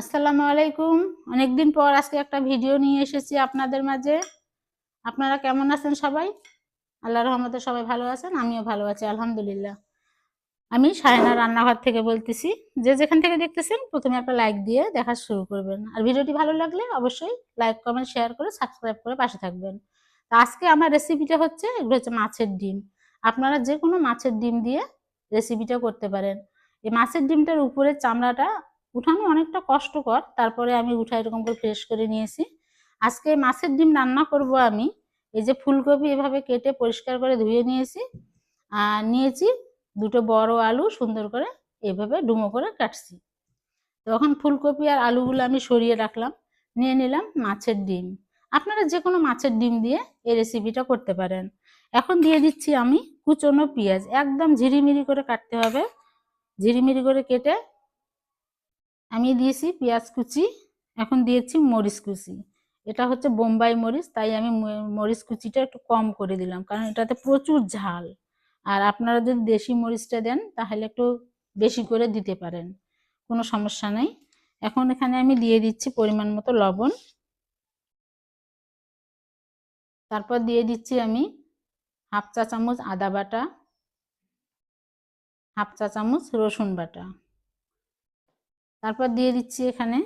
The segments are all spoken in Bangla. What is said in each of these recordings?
আসসালামু আলাইকুম। অনেকদিন পর আজকে একটা ভিডিও নিয়ে এসেছি আপনাদের মাঝে। আপনারা কেমন আছেন সবাই? আল্লাহ রহমতে সবাই ভালো আছেন, আমিও ভালো আছি, আলহামদুলিল্লাহ। আমি সায়না রান্নাঘর থেকে বলতেছি, যে যেখান থেকে দেখতেছেন, প্রথমে একটা লাইক দিয়ে দেখা শুরু করবেন। আর ভিডিওটি ভালো লাগলে অবশ্যই লাইক, কমেন্ট, শেয়ার করে সাবস্ক্রাইব করে পাশে থাকবেন। তো আজকে আমার রেসিপিটা হচ্ছে, এগুলো হচ্ছে মাছের ডিম। আপনারা যে কোনো মাছের ডিম দিয়ে রেসিপিটা করতে পারেন। এই মাছের ডিমটার উপরের চামড়াটা উঠানো অনেকটা কষ্টকর, তারপরে আমি উঠা এরকম করে ফ্রেশ করে নিয়েছি। আজকে মাছের ডিম রান্না করব আমি, এই যে ফুলকপি এভাবে কেটে পরিষ্কার করে ধুয়ে নিয়েছি। আর নিয়েছি দুটো বড় আলু সুন্দর করে এভাবে ডুমো করে কাটছি। তখন ফুলকপি আর আলুগুলো আমি সরিয়ে রাখলাম, নিয়ে নিলাম মাছের ডিম। আপনারা যে কোনো মাছের ডিম দিয়ে এই রেসিপিটা করতে পারেন। এখন দিয়ে দিচ্ছি আমি কুচনো পেঁয়াজ, একদম ঝিরিমিরি করে কাটতে হবে। ঝিরিমিরি করে কেটে আমি দিয়েছি পেঁয়াজ কুচি, এখন দিয়েছি মরিচ কুচি। এটা হচ্ছে বোম্বাই মরিচ, তাই আমি মরিচ কুচিটা একটু কম করে দিলাম, কারণ এটাতে প্রচুর ঝাল। আর আপনারা যদি দেশি মরিচটা দেন, তাহলে একটু বেশি করে দিতে পারেন, কোনো সমস্যা নেই। এখন এখানে আমি দিয়ে দিচ্ছি পরিমাণ মতো লবণ। তারপর দিয়ে দিচ্ছি আমি হাফ চা চামচ আদা বাটা, হাফ চা চামচ রসুন বাটা। তারপর দিয়ে দিচ্ছি এখানে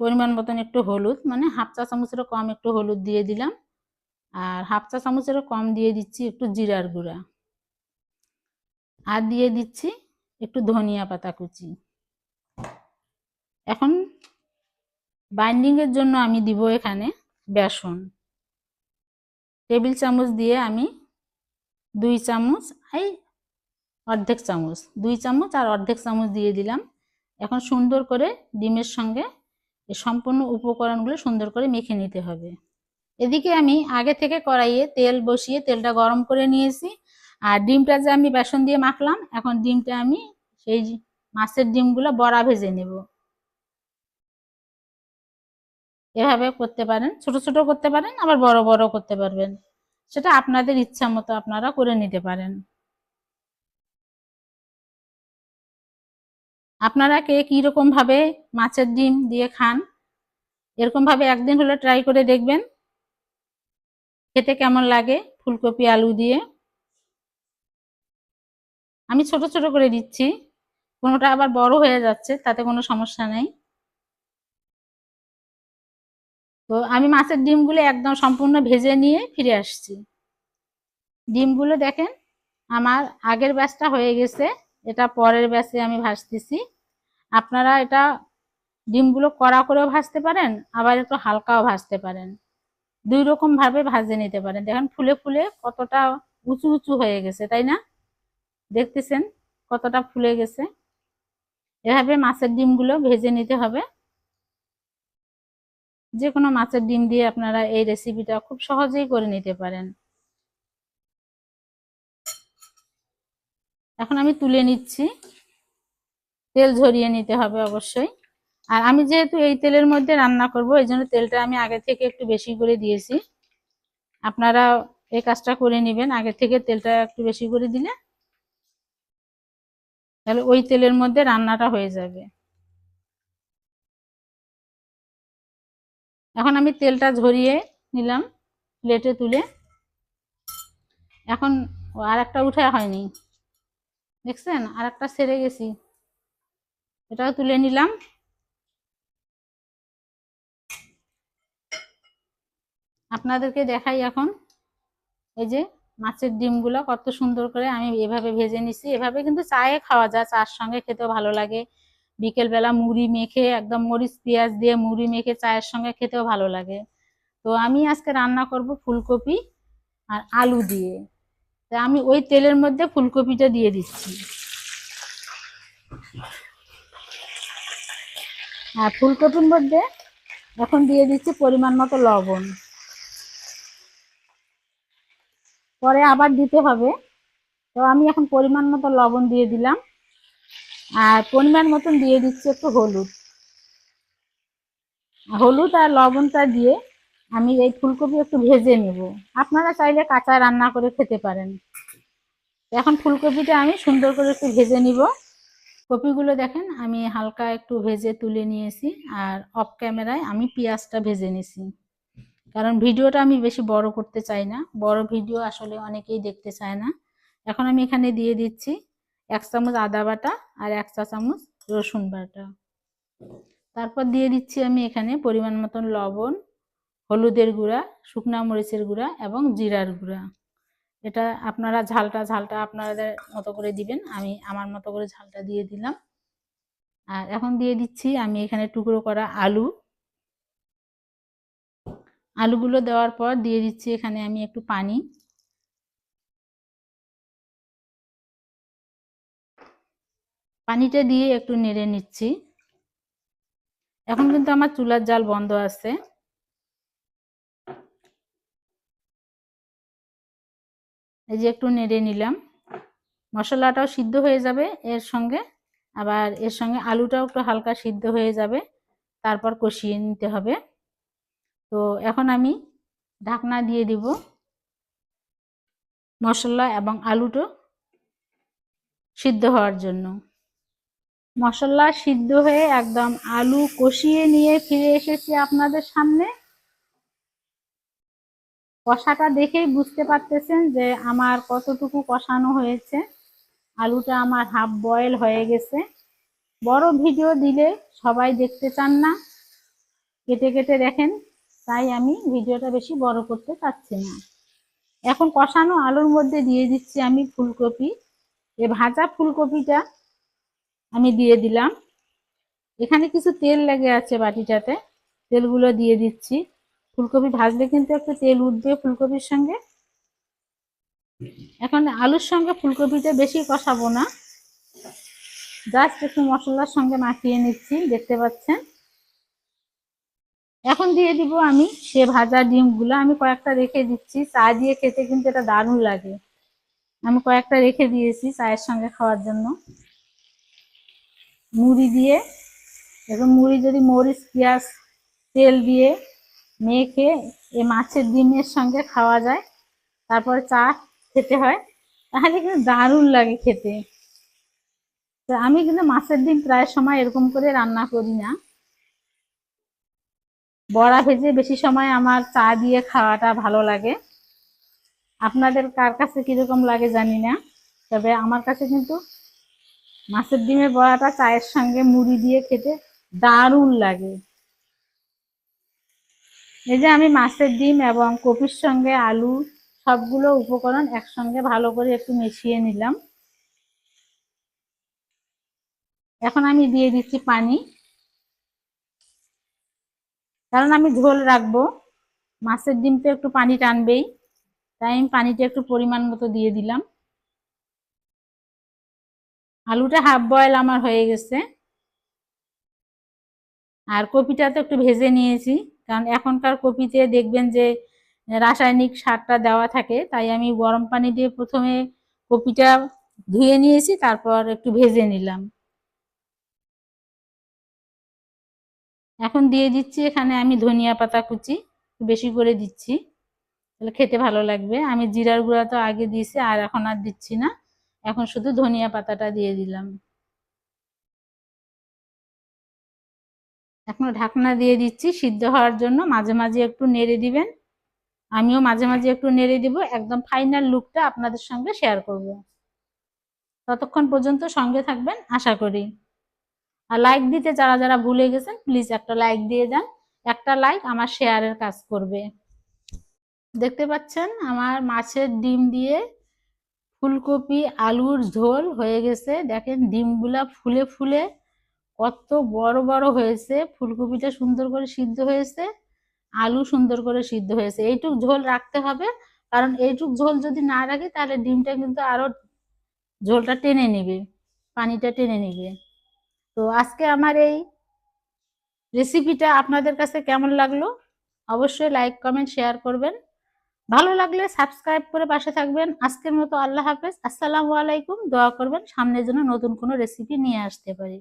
পরিমাণ মতন একটু হলুদ মানে হাফ চা চামচেরও কম একটু হলুদ দিয়ে দিলাম। আর হাফ চা চামচেরও কম দিয়ে দিচ্ছি একটু জিরার গুঁড়া। আর দিয়ে দিচ্ছি একটু ধনিয়া পাতা কুচি। এখন বাইন্ডিংয়ের জন্য আমি দিব এখানে বেসন। টেবিল চামচ দিয়ে আমি দুই চামচ, এই অর্ধেক চামচ, দুই চামচ আর অর্ধেক চামচ দিয়ে দিলাম এখন সুন্দর করে ডিমের সঙ্গে সম্পূর্ণ উপকরণগুলো সুন্দর করে মেখে নিতে হবে। এদিকে আমি আগে থেকে কড়াইয়ে তেল বসিয়ে তেলটা গরম করে নিয়েছি। আর ডিমটা যে আমি বেসন দিয়ে মাখলাম, এখন ডিমটা আমি সেই মাছের ডিমগুলো বড়া ভেজে নেব। এভাবে করতে পারেন, ছোট ছোট করতে পারেন, আবার বড় বড় করতে পারবেন। সেটা আপনাদের ইচ্ছা মতো আপনারা করে নিতে পারেন। আপনারা কে কীরকম ভাবে মাছের ডিম দিয়ে খান? এরকম ভাবে একদিন হলে ট্রাই করে দেখবেন। খেতে কেমন লাগে ফুলকপি, আলু দিয়ে? আমি ছোট ছোট করে দিচ্ছি। কোনোটা আবার বড় হয়ে যাচ্ছে, তাতে কোনো সমস্যা নেই। তো আমি মাছের ডিমগুলো একদম সম্পূর্ণ ভেজে নিয়ে ফিরে আসছি। ডিমগুলো দেখেন, আমার আগের ব্যাচটা হয়ে গেছে। এটা পরের ব্যাচে আমি ভাজতেছি। আপনারা এটা ডিমগুলো কড়া করেও ভাজতে পারেন, আবার একটু হালকাও ভাজতে পারেন। দুই রকম ভাবে ভাজে নিতে পারেন। দেখেন ফুলে ফুলে কতটা উঁচু উঁচু হয়ে গেছে, তাই না? দেখতেছেন কতটা ফুলে গেছে। এভাবে মাছের ডিমগুলো ভেজে নিতে হবে। যে কোনো মাছের ডিম দিয়ে আপনারা এই রেসিপিটা খুব সহজেই করে নিতে পারেন। এখন আমি তুলে নিচ্ছি। তেল ঝরিয়ে নিতে হবে অবশ্যই। আর আমি যেহেতু এই তেলের মধ্যে রান্না করব, এই জন্য তেলটা আমি আগে থেকে একটু বেশি করে দিয়েছি। আপনারা এই কাজটা করে নেবেন। আগে থেকে তেলটা একটু বেশি করে দিলে তাহলে ওই তেলের মধ্যে রান্নাটা হয়ে যাবে। এখন আমি তেলটা ঝরিয়ে নিলাম, প্লেটে তুলে। এখন আর একটা উঠে হয়নি। দেখছেন? আর একটা সেরে গেছি। এটাও তুলে নিলাম। আপনাদেরকে দেখাই এখন এই যে মাছের ডিমগুলো কত সুন্দর করে আমি এভাবে ভেজে নিছি। এভাবে কিন্তু চায়ে খাওয়া যায়, চার সঙ্গে খেতেও ভালো লাগে। বিকেলবেলা মুড়ি মেখে একদম মরিচ, পেঁয়াজ দিয়ে মুড়ি মেখে চায়ের সঙ্গে খেতেও ভালো লাগে। তো আমি আজকে রান্না করব ফুলকপি আর আলু দিয়ে। তা আমি ওই তেলের মধ্যে ফুলকপিটা দিয়ে দিচ্ছি। আর ফুলকপির মধ্যে এখন দিয়ে দিচ্ছি পরিমাণ মতো লবণ। পরে আবার দিতে হবে। তো আমি এখন পরিমাণ মতো লবণ দিয়ে দিলাম। আর পরিমাণ মতন দিয়ে দিচ্ছি একটু হলুদ। হলুদ আর লবণটা দিয়ে আমি এই ফুলকপি একটু ভেজে নেব। আপনারা চাইলে কাঁচা রান্না করে খেতে পারেন। এখন ফুলকপিটা আমি সুন্দর করে একটু ভেজে নিব। কপিগুলো দেখেন, আমি হালকা একটু ভেজে তুলে নিয়েছি আর অফ ক্যামেরায় আমি পেঁয়াজটা ভেজে নিছি। কারণ ভিডিওটা আমি বেশি বড় করতে চাই না। বড় ভিডিও আসলে অনেকেই দেখতে চায় না। এখন আমি এখানে দিয়ে দিচ্ছি এক চামচ আদা বাটা আর এক চা চামচ রসুন বাটা। তারপর দিয়ে দিচ্ছি আমি এখানে পরিমাণ মতন লবণ হলুদের গুঁড়া, শুকনা মরিচের গুঁড়া এবং জিরার গুঁড়া। এটা আপনারা ঝালটা ঝালটা আপনাদের মতো করে দিবেন। আমি আমার মতো করে ঝালটা দিয়ে দিলাম। আর এখন দিয়ে দিচ্ছি আমি এখানে টুকরো করা আলু। আলুগুলো দেওয়ার পর দিয়ে দিচ্ছি এখানে আমি একটু পানি। পানিটা দিয়ে একটু নেড়ে নিচ্ছি। এখন কিন্তু আমার চুলার জাল বন্ধ আছে। এই যে একটু নেড়ে নিলাম। মশলাটাও সিদ্ধ হয়ে যাবে এর সঙ্গে, আবার এর সঙ্গে আলুটাও একটু হালকা সিদ্ধ হয়ে যাবে, তারপর কষিয়ে নিতে হবে। তো এখন আমি ঢাকনা দিয়ে দিব মশলা এবং আলুটো সিদ্ধ হওয়ার জন্য। মশলা সিদ্ধ হয়ে একদম আলু কষিয়ে নিয়ে ফিরে এসেছি আপনাদের সামনে। কষাটা দেখেই বুঝতে পারতেছেন যে আমার কতটুকু কষানো হয়েছে। আলুটা আমার হাফ বয়েল হয়ে গেছে। বড় ভিডিও দিলে সবাই দেখতে চান না। কেটে কেটে দেখেন, তাই আমি ভিডিওটা বেশি বড় করতে চাচ্ছি না। এখন কষানো আলুর মধ্যে দিয়ে দিচ্ছি আমি ফুলকপি। এ ভাজা ফুলকপিটা আমি দিয়ে দিলাম। এখানে কিছু তেল লেগে আছে বাটিটাতে। তেলগুলো দিয়ে দিচ্ছি। ফুলকপি ভাজলে কিন্তু একটু তেল উঠবে ফুলকপির সঙ্গে। এখন আলুর সঙ্গে ফুলকপিটা বেশি কষাবো না। জাস্ট একটু মশলার সঙ্গে মাখিয়ে নিচ্ছি, দেখতে পাচ্ছেন? এখন দিয়ে দিব আমি সে ভাজা ডিমগুলো। আমি কয়েকটা রেখে দিচ্ছি, চা দিয়ে খেতে কিন্তু এটা দারুণ লাগে। আমি কয়েকটা রেখে দিয়েছি চায়ের সঙ্গে খাওয়ার জন্য। মুড়ি দিয়ে এখন মুড়ি যদি মরিচ, পেঁয়াজ, তেল দিয়ে মেখে এ মাছের ডিমের সঙ্গে খাওয়া যায়, তারপর চা খেতে হয়। তাহলে কিন্তু দারুণ লাগে খেতে। তো আমি কিন্তু মাছের ডিম প্রায় সময় এরকম করে রান্না করি না। বড়া ভেজে বেশি সময় আমার চা দিয়ে খাওয়াটা ভালো লাগে। আপনাদের কার কাছে কীরকম লাগে জানি না, তবে আমার কাছে কিন্তু মাছের ডিমের বড়াটা চায়ের সঙ্গে মুড়ি দিয়ে খেতে দারুণ লাগে। এই যে আমি মাছের ডিম এবং কপির সঙ্গে আলু সবগুলো উপকরণ একসঙ্গে ভালো করে একটু মিশিয়ে নিলাম। এখন আমি দিয়ে দিচ্ছি পানি। কারণ আমি ঝোল রাখব। মাছের ডিম তো একটু পানি টানবেই। তাই আমি পানিটা একটু পরিমাণ মতো দিয়ে দিলাম। আলুটা হাফ বয়েল আমার হয়ে গেছে। আর কপিটা তো একটু ভেজে নিয়েছি। কারণ এখনকার কপিতে দেখবেন যে রাসায়নিক সারটা দেওয়া থাকে, তাই আমি গরম পানি দিয়ে প্রথমে কপিটা ধুয়ে নিয়েছি, তারপর একটু ভেজে নিলাম। এখন দিয়ে দিচ্ছি এখানে আমি ধনিয়া পাতা কুচি বেশি করে দিচ্ছি, তাহলে খেতে ভালো লাগবে। আমি জিরার গুঁড়া তো আগে দিয়েছি, আর এখন আর দিচ্ছি না। এখন শুধু ধনিয়া পাতাটা দিয়ে দিলাম। এখন ঢাকনা দিয়ে দিচ্ছি সিদ্ধ হওয়ার জন্য। মাঝে মাঝে একটু নেড়ে দিবেন। আমিও মাঝে মাঝে একটু নেড়ে দিব। একদম ফাইনাল লুকটা আপনাদের সঙ্গে শেয়ার করব। ততক্ষণ পর্যন্ত সঙ্গে থাকবেন, আশা করি। আর লাইক দিতে যারা যারা ভুলে গেছেন প্লিজ একটা লাইক দিয়ে যান। একটা লাইক আমার শেয়ারের কাজ করবে। দেখতে পাচ্ছেন আমার মাছের ডিম দিয়ে ফুলকপি, আলুর ঝোল হয়ে গেছে। দেখেন ডিমগুলা ফুলে ফুলে কত বড় বড় হয়েছে। ফুলকপিটা সুন্দর করে সিদ্ধ হয়েছে, আলু সুন্দর করে সিদ্ধ হয়েছে। এইটুক ঝোল রাখতে হবে, কারণ এইটুক ঝোল যদি না রাখি, তাহলে ডিমটা কিন্তু আরও ঝোলটা টেনে নেবে, পানিটা টেনে নিবে। তো আজকে আমার এই রেসিপিটা আপনাদের কাছে কেমন লাগল? অবশ্যই লাইক কমেন্ট শেয়ার করবেন। ভালো লাগলে সাবস্ক্রাইব করে পাশে থাকবেন। আজকের মতো আল্লাহ হাফেজ। আসসালামু আলাইকুম। দোয়া করবেন সামনের জন্য নতুন কোনো রেসিপি নিয়ে আসতে পারি।